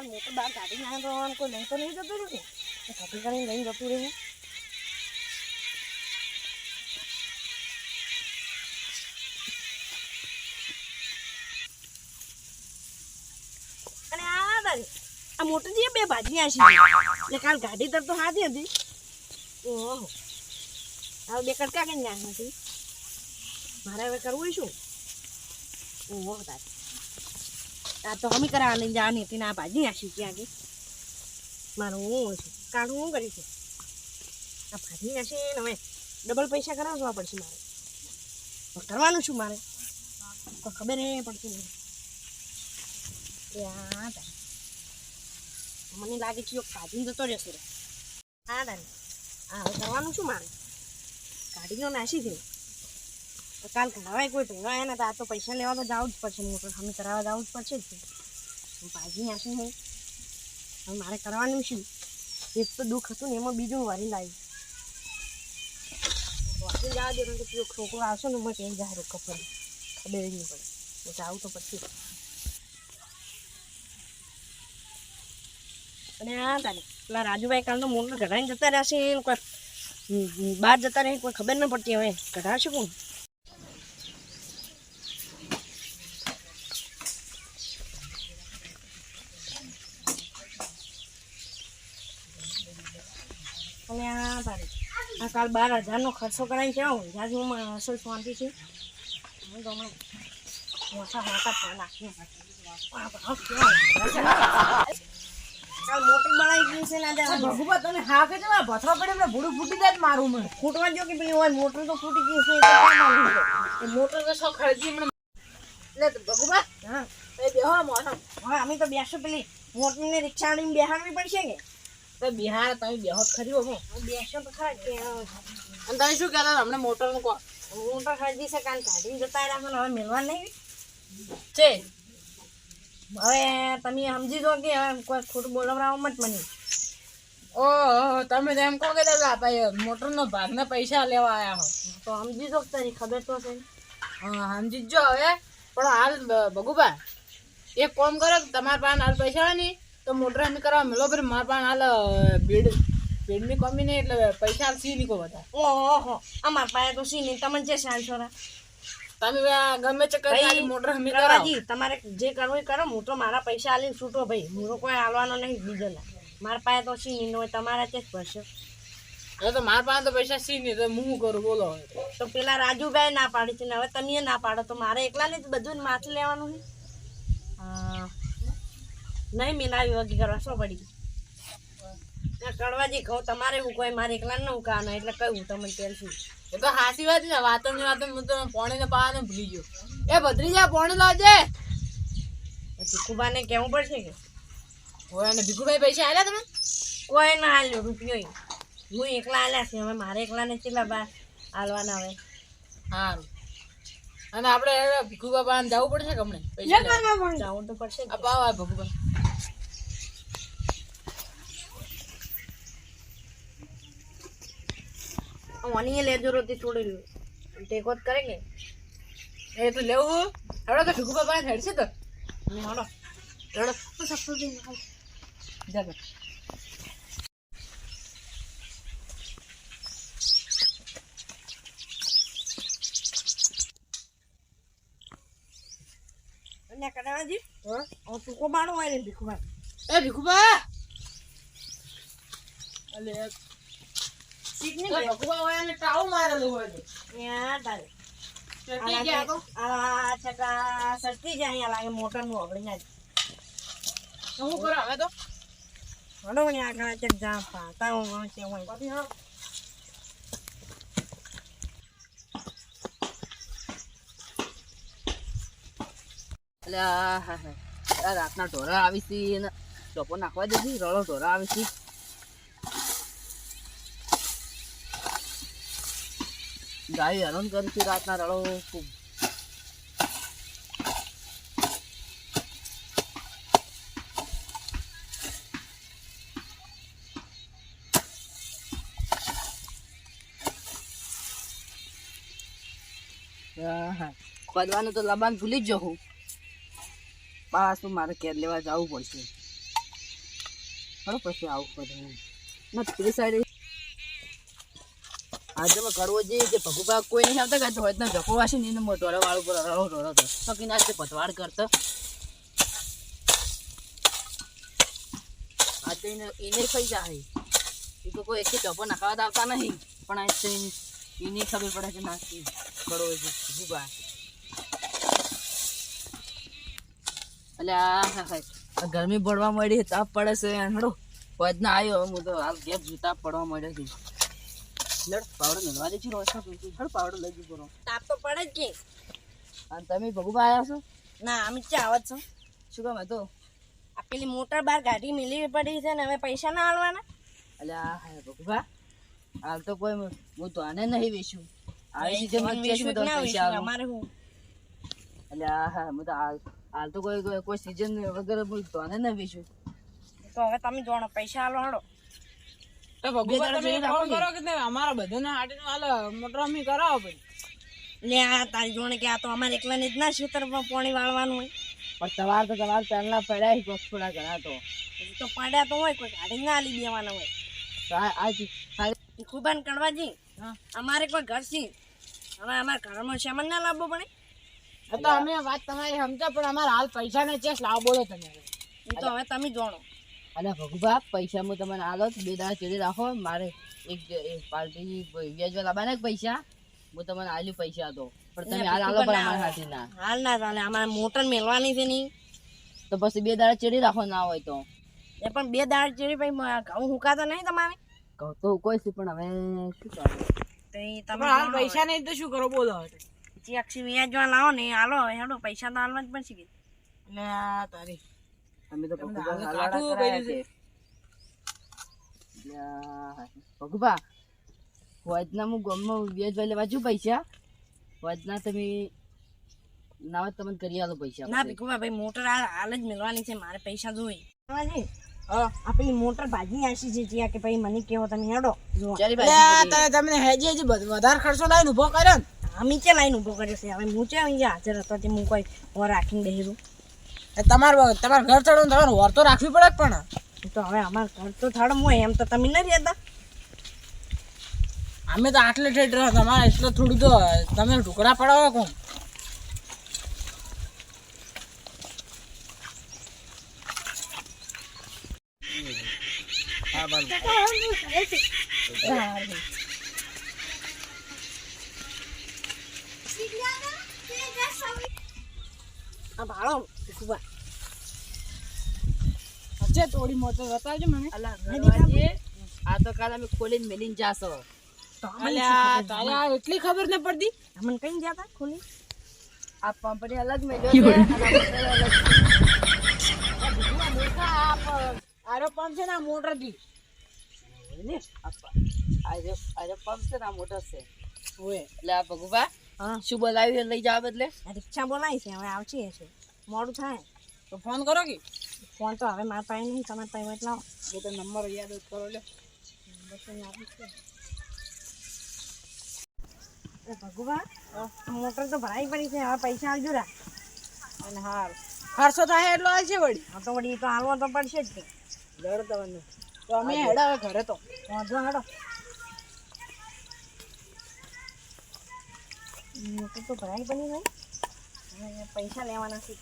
કાલ મોટો બહાર કાઢી નાખે રહેવાનું કોઈ લઈ તો નહીં જતું રહ્યું ને. કાઢી કરીને લઈને જતું રહ્યું. અને આ તારી આ મોટરજી બે ભાજી એટલે કાલ ગાડી તર તો હાથી હતી. ઓહો. હવે બે કડકા કઈ નાખ નથી મારે હવે કરવું શું? ઓહો, તારી. આ તો અમી કરાવવા લઈને જવાની હતી ને આ ભાજી નાખી ક્યાં કે મારું હું છું? કાળું હું કરીશું આ ભાજી નાખી ને હવે ડબલ પૈસા કરાવવા પડશે મારે. કરવાનું શું મારે? તો ખબર એ પડતી નથી. ત્યાં તારે. મને લાગે છે કાઢીને જતો રહેશે. હા તારે. હા કરવાનું શું મારે? કાઢીનો નાસી છે તો કાલ કરાવાય કોઈ ભેગા ને તો આ તો પૈસા લેવા તો જવું જ પડશે મોટર સામે કરાવવા જવું જ પડશે જ. તે. ભાજી નાસી નહીં હવે મારે કરવાનું શું? એક તો દુઃખ હતું ને, એમાં બીજું વારી લાવી વાસી જવા દે કે પેલો છોકરો આવશે ને મને કઈ જાય ખબર ખબર જ નહીં પડે. તો જાવું તો પછી. અને આ તારે પેલા રાજુભાઈ કાલનો મોટર કઢાઈને જતા રહેશે કોઈ બહાર જતા રહે કોઈ ખબર ન પડતી હવે. કઢાવશે કોણ? અને આ તારે આ કાલ બાર હજારનો ખર્ચો કરાવી કેવો જાજુમાં રસોઈ શાંતિ છે. હું તો હમણાં મોટા મોટા ફોન મોટર બનાવી ગયું છે ને ભગુબા તમે હા કે છે? ભથરો પડે એટલે ભૂડું ફૂટી જાય મારું મને. ફૂટવા જો કે પેલી હોય મોટર તો ફૂટી ગયું છે ક્યાં? મોટર તો શો ખરીદી મને એટલે ભગુબા હા. એ બેહો મોટો હવે અમે તો બેસો પેલી મોટરને રિક્ષા વાળીને બેહાડવી પડશે કે? તો બિહાર તમે બેહો ખરી હો બેસો તો ખરા કે અને તમે શું કહેતા હમણાં મોટરનું કો મોટર ખરીદી છે કાઢીને જતા રહ્યા હવે મેળવા નહીં. છે. હવે તમે સમજી દો કે હવે કોઈ ખોટું બોલાવરાવો મત મને ઓહો તમે તો એમ કહો કે ભાઈ મોટર નો ભાગ ના પૈસા લેવા આવ્યા હો. તો સમજી દો કે તારી ખબર તો છે હા સમજી જ હવે. પણ હાલ ભગુભા એક કોમ કરો તમારા પાસે હાલ પૈસા હોય ને તો મોટર અમે કરવા મેલો પર માર પણ હાલ ભીડ ભીડની કમી નહીં એટલે પૈસા સી નીકો બધા. ઓહો અમાર પાસે તો સી નહીં તમને છે સાલ છોરા તમે આ ગમે તે કરી મોટર અમે કરાવો. તમારે જે કરવું એ કરો હું તો મારા પૈસા આલી છૂટો ભાઈ. હું કોઈ હાલવાનો નહીં બીજેલા મારા પાસે તો સી નહીં હોય તમારા તે જ પડશે. હવે તો મારા પાસે તો પૈસા સી નહીં તો હું કરું બોલો તો. પેલા રાજુભાઈ ના પાડી છે ને હવે તમે ના પાડો તો મારે એકલાને જ બધું જ માથે લેવાનું છે. નહીં મિલાવી વગી કરવા શું પડી ના કડવાજી કહું તમારે હું કોઈ મારે એકલા ન ઉકાનો એટલે કહ્યું તમને તેલ શું એ તો હાસી વાત ને વાતો ની વાતો હું તો પોણે ને પાવાને ભૂલી ગયો. એ ભત્રીજા પોણે લાવજે. ભીખુબાને કહેવું પડશે કે? હોય અને ભીખુભાઈ પૈસા આવ્યા તમે? કોઈ ના હાલ્યો રૂપિયો હું એકલા હાલ્યા છે હવે મારે એકલાને કેટલા બાર હાલવાના હવે? સારું અને આપણે હવે જવું પડશે કે હમણાં? જવું તો પડશે પાવા ભગુભાઈ. મને લેજો રોતી છોડી રહ્યું ટેકો જ કરે કે? એ તો લેવું હવે તો ભીખુભા પાસે હેડશે તો. ને હળો રડો તો સસ્તું જઈને ખાવ. જાગો અને કડાવાજી હા? હવે ટૂંકો હોય ને એ ભીખુભા અલે શીખ ને હોય અને ટાવ મારેલું હોય ત્યાં તારે. ચટણી ગયા તો? આ છકા સસ્તી જ અહીંયા લાગે મોટરનું હગડી ના તો શું કરો હવે તો? હલો ને આગળ ચક જા પાતા હું છે હું પછી હા. એટલે આ હા હા. આ રાતના ઢોરા આવી છે ચોપો નાખવા દેતી રળો ઢોરા આવી છે ગાય હેરાન કરી છે રાતના રડો ખૂબ. ખોદવાનું તો લબાન ભૂલી જ જવું. પાછું મારે કેર લેવા જવું પડશે. બરાબર પછી આવું પડે ના પેલી આજે કરવો જોઈએ કે ભગુભા કોઈ નહીં આવતા કાંઈ તો હોય ધકો વાસી ને એને મોટો વાળું પર રડો રડો તો પકી ના તે પતવાડ કરતો. આજે એને એને ખાઈ જાય. એ તો કોઈ એકે ચપો નાખાવા આવતા નહીં. પણ આ તો એને ખબર પડે કે નાખી કરવો છે ભગુભા એટલે આ હા ગરમી પડવા મળી તાપ પડે છે આંધળો પદ ના આવ્યો હું તો હાલ ગેપ તાપ પડવા મળ્યો છે. લડ પાવડો નલવા દે છે રોજ પાવડો લઈ જજો કરો તાપ તો પડે જ કે અને તમે ભગુભા આવ્યા છો? ના અમે ચા આવત છો? શું કામ હતો? આ પેલી મોટર બાર ગાડી મિલી પડી છે ને હવે પૈસા ના આલવાના હા ભગુભા હાલ તો કોઈ હું તો આને નહીં આવી પૈસા વિશ્વ અમારે હું? આ હા હું તો હાલ હાલ તો કોઈ કોઈ- સીઝન વગર હું તો આને તો હવે તમે જોણો પૈસા આલો હડો તો તમે કરો કે અમારા બધાના હાટીનું હાલ મોટર કરાવો પછી. લે આ તારી જોણે કે આ તો અમારે એકલાને જ ના ખેતરમાં પાણી વાળવાનું હોય. પણ તમારે તો તમારે પહેલા પડ્યા કોક થોડા ઘણા તો. તો પાડ્યા તો હોય કોઈ ગાડી ના આલી દેવાના હોય. કડવાજી અમારે કોઈ ઘર છે. હવે અમારા ઘરમાં સામાન ના લાવવો પડે. તો અમે વાત તમારી સમજા પણ અમારા હાલ પૈસા ને ચેસ લાવો બોલો તમે. તો હવે તમે જોણો. અને ભગુભા પૈસા હું તમને આલો તો બે દાડા ચોરી રાખો મારે એક પાર્ટી વ્યાજવા લાવવાના ને પૈસા? હું તમને આલ્યું પૈસા તો. પણ તમે હાલ આલો પણ અમારા સાથે ના હાલ ના ચાલે અમારે મોટર મેળવાની છે નહીં. તો પછી બે દાડા ચોરી રાખો ના હોય તો. એ પણ બે દાળ ચેડી પછી મ- ઘઉં હુકાતો નહીં તમારે? કહું તો હુકોય છે પણ હવે શું કરું? તમે હાલ પૈસા નહીં તો શું કરો? બોલો જે અક્ષી વ્યાજવા લાવો ને હાલો હેડો પૈસા તો હાલવા જ પડશે કે. એટલે તારી. અમે તો કરાયા છે. ભગુભા વજના હું ગામમાં વ્યાજવા લેવા જઉં પૈસા. વજના તમે ના તમને કરી આલો પૈસા ના ભીખુભા ભાઈ મોટર હાલ જ મેળવાની છે મારે પૈસા જોઈએ કડવાજી, હા આ પેલી મોટર ભાજી આશી છે જ્યાં કે ભાઈ મને કેવો તમે હેડો. તમને હેજી હેજી વધારે ખર્ચો લાવીને ઊભો કર્યો ને. અમે ચે લાઈન ઊભો કર્યો છે હવે હું ચે અહીંયા હાજર હતો તે હું કોઈ રાખીને બેહી એ તમારે તમારે ઘર ચડો તમારે વર તો રાખવી પડે પણ. તો હવે અમાર ઘર તો થડમ હોય એમ તો તમે નથી રહેતા અમે તો આટલે ઠેઠ રહ્યો તમારે એટલે થોડું તો તમે ટુકડા પડાવો કોણ? આ ભાડો ભીખુભા વચ્ચે થોડી મોટર બતાવજો મને. અલા આ તો કાલે અમે ખોલીને મેલીને જાશો. અલ્યા તારે એટલી ખબર ન પડતી? અમને કઈ ગયા તા ખોલી? આ પંપની અલગ મેલ્યો છે. આરો પંપ છે. ને આ મોટરથી આજે આ પ- આ જે- આ જે પંપ છે ને આ મોટર છે. ઓય. એટલે આ ભગુભા. શું બોલાવી છે લઈ જાવ એટલે રિક્ષા બોલાવી છે હવે આવશે છે મોડું થાય. તો ફોન કરો કે? ફોન તો હવે મારા પાસે નહીં તમારા પાસે એટલા એ તો નંબર યાદ કરો લે ભગવાન મોટર તો ભરાઈ પડી છે હવે પૈસા આવજો રા. અને હાર ખર્ચો થાય એટલો આ છે વળી. હા તો વળી તો હાલવા તો પડશે જ કે. લડ તો અમે હેડા ઘરે તો. વાંધો હેડો. મોટર તો ભરાય બની હવે પૈસા લેવાના છે.